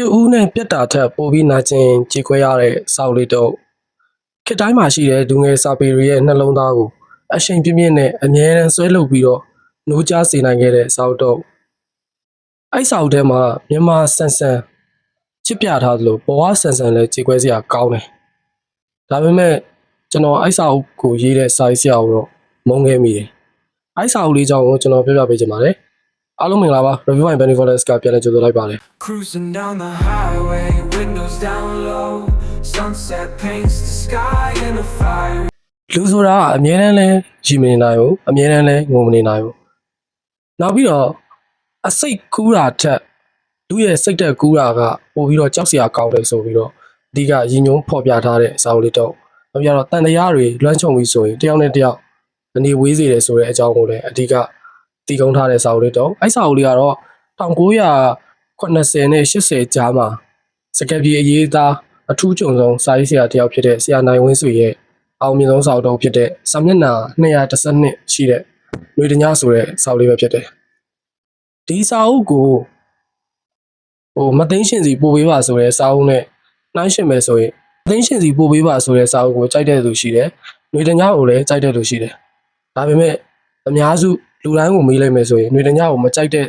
ရှစ်ဦးနဲ့ပြက်တာထက်ပိုပြီးနာကျင်ကြေခွဲရတဲ့စောက်လေးတော့ခေတ်တိုင်းမှာရှိတဲ့ဒူငယ်စာပေတွေရဲ့နှလုံးသားကိုအရှိန်ပြင်းပြင်းနဲ့အမြဲတမ်းဆွဲလုပ်ပြီးတော့နိုးကြားစေနိုင်ခဲ့တဲ့စောက်တော့အဲ့စောက်ထဲမှာမြန်မာဆန်ဆန်ချစ်ပြထားသလိုဘဝဆန်ဆန်လည်းကြေခွဲစရာကောင်းတယ်ဒါပေမဲ့ကျွန်တော်အဲ့စောက်ကိုရေးတဲ့စာရေးဆရာကိုတော့မုန်းခဲ့မိတယ်အဲ့စောက်လေးကြောင့်ကိုကျွန်တော်ပြောပြပေးချင်ပါတယ် အားလုံးမင်္ဂလာပါ Review by Benevolence ကပြန်လည်ကြိုဆိုလိုက်ပါတယ် Cruising down the highway, windows down low. Sunset paints the sky in a fire. လူဆိုတာကအမြဲတမ်းလဲရည်မနေနိုင်ဘူးအမြဲတမ်းလဲငုံမနေနိုင်ဘူးနောက်ပြီးတော့အစိတ်ကူးတာထက်လူရဲ့စိတ်သက်ကူးတာကပို့ပြီးတော့ကြောက်စရာကောင်းတယ်ဆိုပြီးတော့အဓိကရည်ညွှန်းဖော်ပြထားတဲ့စာအုပ်လေးတော့နောက်ပြီးတော့တန်တရားတွေလွှမ်းခြုံပြီးဆိုရင်တယောက်နဲ့တယောက်အနေဝေးစေတယ်ဆိုတဲ့အကြောင်းကိုလည်းအဓိက တည်ကုန်းထားတဲ့စာအုပ်လေးတော့အဲ့စာအုပ်လေးကတော့1980နဲ့80ကြားမှာစကပြေအရေးသားအထူးကြုံဆုံးစာရေးဆရာတယောက်ဖြစ်တဲ့ဆရာနိုင်ဝင်းစုရဲ့အောင်မြင်ဆုံးစာအုပ်တော်ဖြစ်တဲ့စာမျက်နှာ212ရှိတဲ့လွေတညဆိုတဲ့စာအုပ်လေးပဲဖြစ်တယ်။ဒီစာအုပ်ကိုဟိုမသိရှင်စီပို့ပေးပါဆိုတဲ့စာအုပ်နဲ့နှိုင်းရှင်မယ်ဆိုရင်မသိရှင်စီပို့ပေးပါဆိုတဲ့စာအုပ်ကိုကြိုက်တဲ့သူရှိတယ်။လွေတညကိုလည်းကြိုက်တဲ့သူရှိတယ်။ဒါပေမဲ့အများစု လူတိုင်းကိုမေးလိုက်မယ်ဆိုရင်ຫນွေတညကိုမကြိုက်တဲ့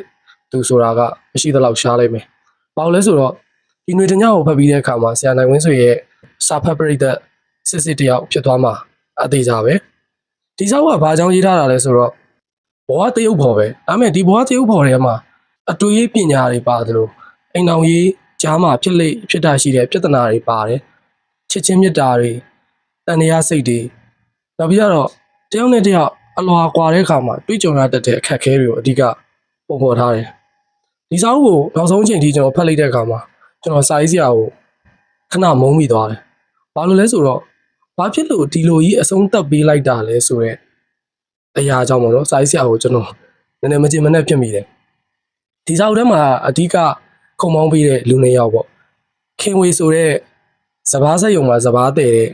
သူဆိုတာကမရှိသလောက်ရှားလိုက်မယ်။ဘာလို့လဲဆိုတော့ဒီຫນွေတညကိုဖတ်ပြီးတဲ့အခါမှာဆရာနိုင်ဝင်းဆွေရဲ့စာဖတ်ပရိသတ် စစ်စစ်တယောက်ဖြစ်သွားမှာအသေးစားပဲဒီဆောက်ကဘာကြောင့်ရေးထားတာလဲဆိုတော့ဘဝတရုပ်ဖော်ပဲဒါပေမဲ့ဒီဘဝတရုပ်ဖော်ထဲမှာအတွေ့အပညာတွေပါတယ်လို့အိမ်အောင်ရေးကြားမှာဖြစ်လိဖြစ်တာရှိတဲ့ပြဿနာတွေပါတယ်ချစ်ချင်းမြတ်တာတွေတန်တရားစိတ်တွေနောက်ပြီးတော့တယောက်နဲ့တယောက် အလွာကွာတဲ့အခါမှာတွေးကြုံရတတ်တဲ့အခက်အခဲတွေကိုအဓိကပုံဖော်ထားတယ်ဒီဆောက်ကိုနောက်ဆုံးချိန်ထိကျွန်တော်ဖတ်လိုက်တဲ့အခါမှာကျွန်တော်စာရေးဆရာကိုခဏမုန်းမိသွားတယ်ဘာလို့လဲဆိုတော့ဘာဖြစ်လို့ဒီလိုကြီးအဆုံးသတ်ပေးလိုက်တာလဲဆိုတော့အရာကြောင့်ပေါ့နော်စာရေးဆရာကိုကျွန်တော်နည်းနည်းမကြင်မနဲ့ဖြစ်မိတယ်ဒီစာအုပ်ထဲမှာအဓိကခုံမောင်းပေးတဲ့လူနှစ်ယောက်ပေါ့ခင်ဝေဆိုတဲ့စပားဆက်ယုံမှာစပားတဲ့တဲ့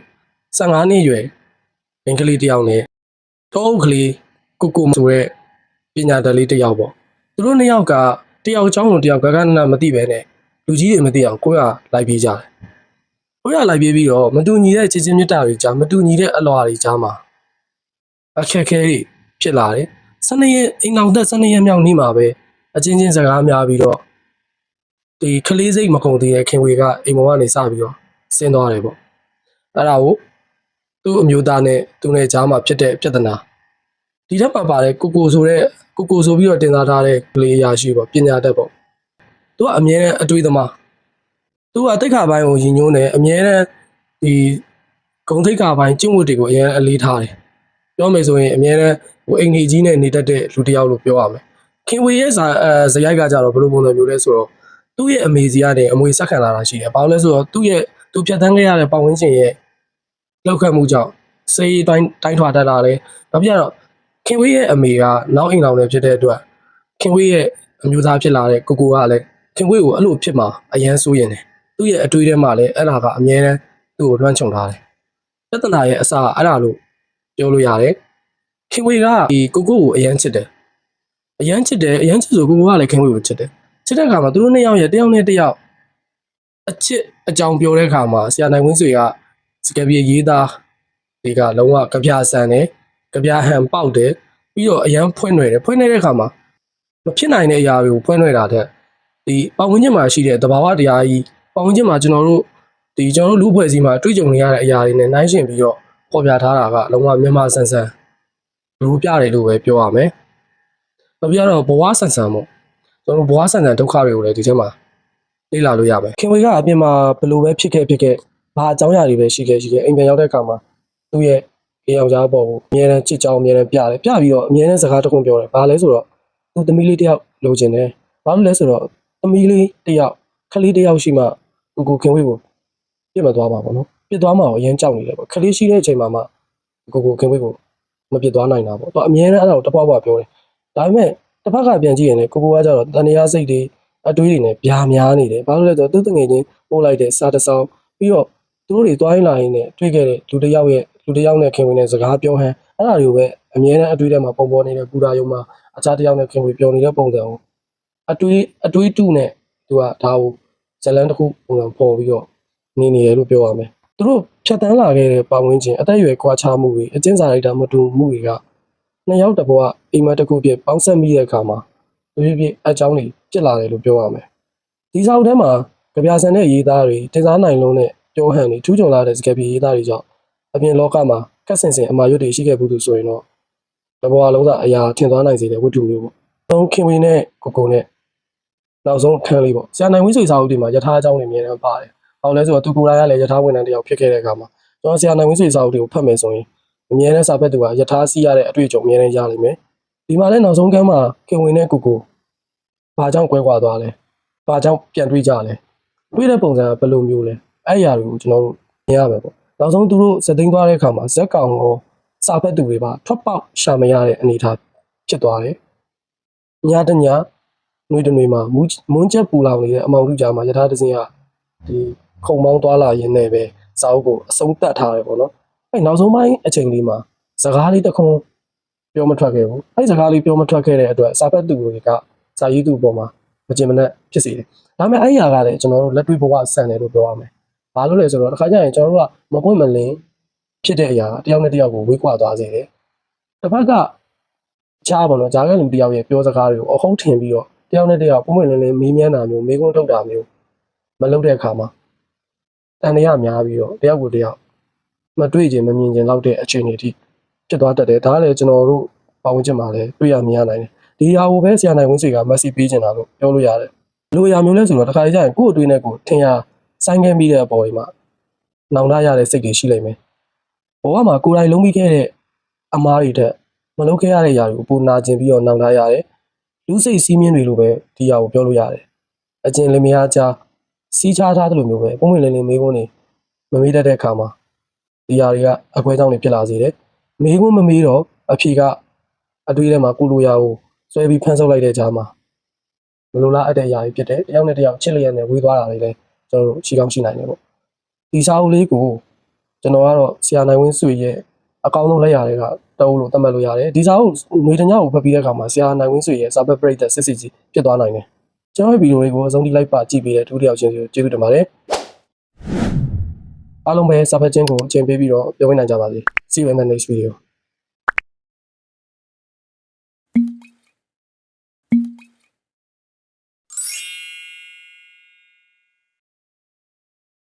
15နှစ်အရွယ်မိန်းကလေးတစ်ယောက်နဲ့ တောအုပ်ကလေးကိုကိုဆိုတဲ့ပညာတတ်လေးတစ်ယောက်ပေါ့သူတို့နှစ်ယောက်ကတယောက်ချောင်းကိုတယောက်ကကနနမသိပဲနဲ့လူကြီးတွေမသိအောင်ကိုယ်ကလိုက်ပြေးကြတယ်ကိုရလိုက်ပြေးပြီးတော့မတူညီတဲ့ချစ်ချင်းမြတ်တာတွေကြားမတူညီတဲ့အလွာတွေကြားမှာအခက်အခဲတွေဖြစ်လာတယ်။12ရက်အိမ်အောင်သက်12ရက်မြောက်နေ့မှာပဲအချင်းချင်းစကားများပြီးတော့ဒီကလေးစိတ်မကုန်သေးတဲ့ခင်ဝေကအိမ်ပေါ်ကနေစပြီးတော့ဆင်းသွားတယ်ပေါ့။အဲ့ဒါကို သူ့အမျိုးသားနဲ့သူနဲ့ကြားမှာဖြစ်တဲ့ပြဿနာဒီထက်မှာပါတဲ့ကိုကိုဆိုတဲ့ကိုကိုဆိုပြီးတော့တင်စားထားတဲ့ကလေးအရာရှိပေါ့ပညာတတ်ပေါ့။သူကအမြဲတမ်းအတွေးသမားသူကတိတ်ခါပိုင်းကိုယဉ်ညွန်းတယ်အမြဲတမ်းဒီဂုံတိတ်ခါပိုင်းကျင့်ဝတ်တွေကိုအရင်အလေးထားတယ်ပြောမယ်ဆိုရင်အမြဲတမ်းဟိုအိမ်ကြီးကြီးနဲ့နေတတ်တဲ့လူတစ်ယောက်လို့ပြောရမယ်ခင်ဝေရဲ့ဇာအဲဇယိုက်ကကြတော့ဘယ်လိုပုံစံမျိုးလဲဆိုတော့သူ့ရဲ့အမေစီကနေအမွေဆက်ခံလာတာရှိတယ်ဘာလို့လဲဆိုတော့သူ့ရဲ့သူဖြတ်သန်းခဲ့ရတဲ့ပတ်ဝန်းကျင်ရဲ့ လောက်ခတ်မှုကြောင့်စေးတိုင်းတိုင်းထွာတတ်တာလေနောက်ပြတော့ခင်ဝေရဲ့အမေကနောက်အိမ်တော်လည်းဖြစ်တဲ့အတွက်ခင်ဝေရဲ့အမျိုးသားဖြစ်လာတဲ့ကိုကိုကလည်းခင်ဝေကိုအဲ့လိုဖြစ်မှာအရန်စိုးရင်တယ်သူ့ရဲ့အတွေးထဲမှာလည်းအဲ့ဒါကအမြဲတမ်းသူ့ကိုလွှမ်းခြုံထားတယ်။ပြဿနာရဲ့အစကအဲ့ဒါလို့ပြောလို့ရတယ်။ခင်ဝေကဒီကိုကိုကိုအရန်ချစ်တယ်။အရန်ချစ်တယ်အရန်ချစ်ဆိုကိုကိုကလည်းခင်ဝေကိုချစ်တယ်။ချစ်တဲ့အခါမှာသူတို့နှစ်ယောက်ရဲ့တယောက်နဲ့တယောက်အချစ်အကြောင်းပြောတဲ့အခါမှာဆရာနိုင်ဝင်းဆွေက စကပြေရေးသားဒီကလုံးဝကြပြဆန်တယ်ကြပြဟန်ပေါက်တယ်ပြီးတော့အရန်ဖွင့်နေတယ်ဖွင့်နေတဲ့အခါမှာမဖြစ်နိုင်တဲ့အရာတွေကိုဖွင့်နေတာတဲ့ဒီပတ်ဝန်းကျင်မှာရှိတဲ့သဘာဝတရားကြီးပတ်ဝန်းကျင်မှာကျွန်တော်တို့ဒီကျွန်တော်တို့လူဖွဲ့စည်းမှာတွေ့ကြုံနေရတဲ့အရာတွေနဲ့နှိုင်းယှဉ်ပြီးတော့ပေါ်ပြထားတာကလုံးဝမြန်မာဆန်ဆန်လူပြတယ်လို့ပဲပြောရမယ်။နောက်ပြီးတော့ဘဝဆန်ဆန်ပေါ့ကျွန်တော်ဘဝဆန်ဆန်ဒုက္ခတွေကိုလည်းဒီထဲမှာလေ့လာလို့ရမယ်။ခင်ဝေကအပြင်မှာဘယ်လိုပဲဖြစ်ခဲ့ဖြစ်ခဲ့ ဘာအကြောင်းအရာတွေပဲရှိခဲ့ရှိခဲ့အိမ်ပြန်ရောက်တဲ့အခါမှာသူ့ရဲ့ကြေယောက်ျားပေါ်ကိုအမြဲတမ်းချစ်ကြောင်းအမြဲတမ်းပြတယ်ပြပြီးတော့အမြဲတမ်းစကားတစ်ခုပြောတယ်။ဘာလဲဆိုတော့သူသမီးလေးတယောက်လိုချင်တယ်။ဘာလို့လဲဆိုတော့သမီးလေးတယောက်ကလေးတယောက်ရှိမှကိုကိုခင်ဝေးကိုပြစ်မသွားပါဘူးနော်ပြစ်သွားမှာကိုအရင်ကြောက်နေတယ်ပေါ့ကလေးရှိတဲ့အချိန်မှာမှကိုကိုခင်ဝေးကိုမပြစ်သွားနိုင်တာပေါ့သူအမြဲတမ်းအဲ့ဒါကိုတပွားပွားပြောတယ်ဒါပေမဲ့တစ်ဖက်ကပြန်ကြည့်ရင်လည်းကိုကိုကကြတော့တန်တရားစိတ်တွေအတွေးတွေနဲ့ဗျာများနေတယ်ဘာလို့လဲဆိုတော့သူ့တငယ်ချင်းပို့လိုက်တဲ့စာတစ်စောင်းပြီးတော့ သူတို့တွေတွိုင်းလာရင်းနဲ့တွေ့ခဲ့တဲ့လူတစ်ယောက်ရဲ့လူတစ်ယောက်နဲ့ခင်ဝင်တဲ့စကားပြောဟန်အဲ့ဒါတွေကိုပဲအမြဲတမ်းအတွေးထဲမှာပုံပေါ်နေတဲ့ပူရာယုံမှာအခြားတစ်ယောက်နဲ့ခင်ဝင်ပြောနေတဲ့ပုံစံကိုအတွေးအတွေးတုနဲ့သူကဒါကိုဇလန်တစ်ခုပုံစံပေါ်ပြီးတော့နေနေတယ်လို့ပြောရမယ်သူတို့ဖြတ်တန်းလာခဲ့တဲ့ပတ်ဝန်းကျင်အသက်အရွယ်ကွာခြားမှုတွေအကျဉ်းစာရိုက်တာမတူမှုတွေကနှစ်ယောက်တစ်ဘဝအိမ်မက်တစ်ခုဖြစ်ပေါင်းဆက်မိတဲ့အခါမှာပြပြပြအကြောင်းတွေဖြစ်လာတယ်လို့ပြောရမယ်ဒီစာအုပ်ထဲမှာကြပြဆန်တဲ့ရေးသားတွေတင်စားနိုင်လုံးနဲ့ ပြောဟန်တွေထူးချွန်လာတဲ့စကားပြေရေးသားတွေကြောင့်အပြင်လောကမှာကတ်ဆင်ဆင်အမာရွတ်တွေရှိခဲ့ဘူးသူဆိုရင်တော့တစ်ဘဝလုံးသာအရာထင်သွားနိုင်စေတဲ့ဝတ္ထုမျိုးပေါ့။သုံးခင်ဝင်းနဲ့ကိုကိုနဲ့နောက်ဆုံးအခန်းလေးပေါ့။ဆရာနိုင်ဝင်းစိတ်စာအုပ်တွေမှာယထာအကြောင်းတွေအများကြီးပါတယ်။ဟောလဲဆိုတော့သူကိုယ်တိုင်ကလည်းယထာဝန်ထမ်းတစ်ယောက်ဖြစ်ခဲ့တဲ့အခါမှာကျွန်တော်ဆရာနိုင်ဝင်းစိတ်စာအုပ်တွေကိုဖတ်မယ်ဆိုရင်အများနဲ့စာဖတ်သူကယထာစီးရတဲ့အတွေ့အကြုံအများနဲ့ရလိမ့်မယ်။ဒီမှာလည်းနောက်ဆုံးကမ်းမှာခင်ဝင်းနဲ့ကိုကိုဘာကြောင့်ကွဲကွာသွားလဲ။ဘာကြောင့်ပြန်တွေ့ကြလဲ။တွေ့တဲ့ပုံစံကဘယ်လိုမျိုးလဲ။ အဲ့အရာတွေကိုကျွန်တော်တို့မြင်ရမယ်ပေါ့။နောက်ဆုံးသူတို့စက်သိမ်းသွားတဲ့အခါမှာဇက်ကောင်ကိုစာဖတ်သူတွေပါထွက်ပေါက်ရှာမရတဲ့အနေအထားဖြစ်သွားတယ်။ညတညနှွေးတနှွေးမှာမူးမွန်းချက်ပူလောင်နေတဲ့အမောင်လူကြားမှာယထာတစင်းကဒီခုံမောင်းသွားလာရင်းနဲ့ပဲစာအုပ်ကိုအဆုံးတတ်ထားတယ်ပေါ့နော်။အဲနောက်ဆုံးပိုင်းအချိန်လေးမှာစကားလေးတစ်ခုံပြောမထွက်ခဲ့ဘူး။အဲစကားလေးပြောမထွက်ခဲ့တဲ့အတွက်စာဖတ်သူတွေကစာရေးသူအပေါ်မှာမကျင်မနက်ဖြစ်စေတယ်။ဒါပေမဲ့အဲ့ဒီဟာကလည်းကျွန်တော်တို့လက်တွေ့ဘဝဆန်တယ်လို့ပြောရမယ်။ ဘာလို့လဲဆိုတော့တစ်ခါကျရင်ကျွန်တော်တို့ကမပွင့်မလင်းဖြစ်တဲ့အရာတယောက်နဲ့တယောက်ကိုဝေးကွာသွားစေတယ်။တစ်ဖက်ကချားပါတော့ဂျာကလူတယောက်ရဲ့ပြောစကားတွေကိုအဟုတ်ထင်ပြီးတော့တယောက်နဲ့တယောက်ပုံမှန်လင်းလင်းမေးမြန်းတာမျိုးမေးခွန်းထုတ်တာမျိုးမလုပ်တဲ့အခါမှာတန်တရားများပြီးတော့တယောက်ကိုတယောက်မတွေ့ခြင်းမမြင်ခြင်းလောက်တဲ့အခြေအနေအထိဖြစ်သွားတတ်တယ်ဒါကလည်းကျွန်တော်တို့ပတ်ဝန်းကျင်မှာလည်းတွေ့ရမြင်ရနိုင်တယ်ဒီဟာကိုပဲဆရာနိုင်ဝင်းစေကမက်ဆေ့ပေးချင်တာလို့ပြောလို့ရတယ်လိုရာမျိုးလဲဆိုတော့တစ်ခါကျရင်ကိုယ့်အတွေ့နဲ့ကိုယ်ထင်ရ ဆိုင်ခဲ့ပြီးတဲ့အပေါ်ဒီမှာနောင်တရတဲ့စိတ်တွေရှိလိမ့်မယ်ဘဝမှာကိုယ်တိုင်လုံးပြီးခဲ့တဲ့အမားတွေတက်မလုပ်ခဲ့ရတဲ့ຢာတွေကိုပူနာကျင်ပြီးတော့နောင်တရတယ်လူစိတ်စီးမြင်တွေလိုပဲဒီຢာကိုပြောလို့ရတယ်အကျင်လင်မယားကြားစီးချားထားတယ်လို့မျိုးပဲပုံမှန်လင်းလင်းမေးခွန်းနေမမေးတတ်တဲ့အခါမှာဒီຢာတွေကအခွဲကြောင်းတွေဖြစ်လာစေတယ်မေးခွန်းမမေးတော့အဖြေကအတွေးထဲမှာကုလိုရာကိုဆွဲပြီးဖန်ဆုပ်လိုက်တဲ့ကြားမှာမလိုလားအပ်တဲ့ຢာတွေဖြစ်တယ်တယောက်နဲ့တယောက်ချစ်လျက်နဲ့ဝေးသွားတာတွေလည်း ကျွန်တော်တို့ရှိကောင်းရှိနိုင်တယ်ပေါ့ဒီစာအုပ်လေးကိုကျွန်တော်ကတော့ဆရာနိုင်ဝင်းဆွေရဲ့အကောင်းဆုံးလက်ရာတွေကတောလို့သတ်မှတ်လို့ရတယ်ဒီစာအုပ်ငွေတညကိုဖတ်ပြီးတဲ့အခါမှာဆရာနိုင်ဝင်းဆွေရဲ့စာပတ်ပရိသတ်စစ်စစ်ကြီးဖြစ်သွားနိုင်တယ်ကျွန်တော်ရဲ့ဗီဒီယိုလေးကိုအဆုံးထိလိုက်ပါကြည့်ပေးတဲ့ဒုတိယချင်းစီကိုကျေးဇူးတင်ပါတယ်အားလုံးပဲစာဖတ်ခြင်းကိုအချိန်ပေးပြီးတော့ပြောပြနိုင်ကြပါစေ See you in the next video